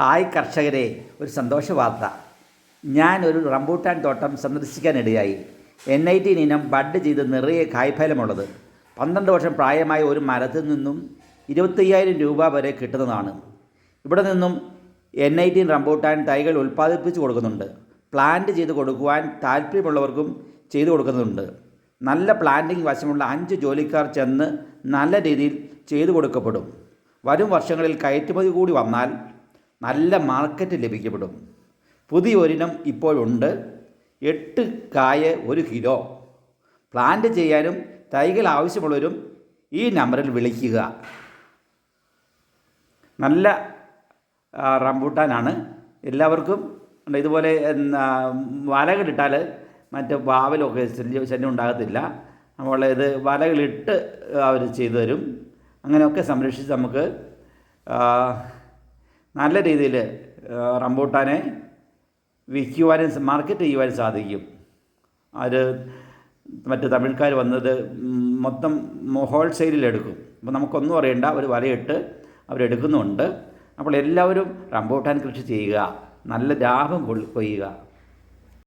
Hi കർഷകരെ ഒരു സന്തോഷ വാർത്ത ഞാൻ ഒരു റംബൂട്ടാൻ തോട്ടം സന്ദർശിക്കാനിടയായി എൻ ഐ ടി ഇനം ബഡ് ചെയ്ത് നിറയെ കായ്ഫലമുള്ളത്. പന്ത്രണ്ട് വർഷം പ്രായമായ ഒരു മരത്തിൽ നിന്നും ഇരുപത്തയ്യായിരം രൂപ വരെ കിട്ടുന്നതാണ്. ഇവിടെ നിന്നും എൻ ഐ ടി റംബൂട്ടാൻ തൈകൾ ഉൽപ്പാദിപ്പിച്ച് കൊടുക്കുന്നുണ്ട്. പ്ലാന്റ് ചെയ്ത് കൊടുക്കുവാൻ താല്പര്യമുള്ളവർക്കും ചെയ്തു കൊടുക്കുന്നുണ്ട്. നല്ല പ്ലാന്റിംഗ് വശമുള്ള അഞ്ച് ജോലിക്കാർ ചെന്ന് നല്ല രീതിയിൽ ചെയ്തു കൊടുക്കപ്പെടും. വരും വർഷങ്ങളിൽ കയറ്റുമതി കൂടി വന്നാൽ നല്ല മാർക്കറ്റ് ലഭിക്കപ്പെടും. പുതിയ ഒരിനം ഇപ്പോഴുണ്ട്. എട്ട് കായ ഒരു കിലോ. പ്ലാന്റ് ചെയ്യാനും തൈകൾ ആവശ്യമുള്ളവരും ഈ നമ്പറിൽ വിളിക്കുക. നല്ല റംബൂട്ടാനാണ്. എല്ലാവർക്കും. ഇതുപോലെ വലകളിട്ടാൽ മറ്റ് വാവലൊക്കെ ശല്യം ശല്യം ഉണ്ടാകത്തില്ല. അപ്പോൾ ഇത് വലകളിട്ട് അവർ ചെയ്തു തരും. അങ്ങനെയൊക്കെ സംരക്ഷിച്ച് നമുക്ക് നല്ല രീതിയിൽ റംബൂട്ടാനെ വിൽക്കുവാനും മാർക്കറ്റ് ചെയ്യുവാനും സാധിക്കും. അത് മറ്റ് തമിഴ്ക്കാർ വന്നത് മൊത്തം ഹോൾസെയിലിൽ എടുക്കും. അപ്പോൾ നമുക്കൊന്നും അറിയണ്ട ഒരു വലയിട്ട് അവരെടുക്കുന്നുണ്ട് അപ്പോൾ എല്ലാവരും റംബൂട്ടാൻ കൃഷി ചെയ്യുക നല്ല ലാഭം കൊയ്യുക.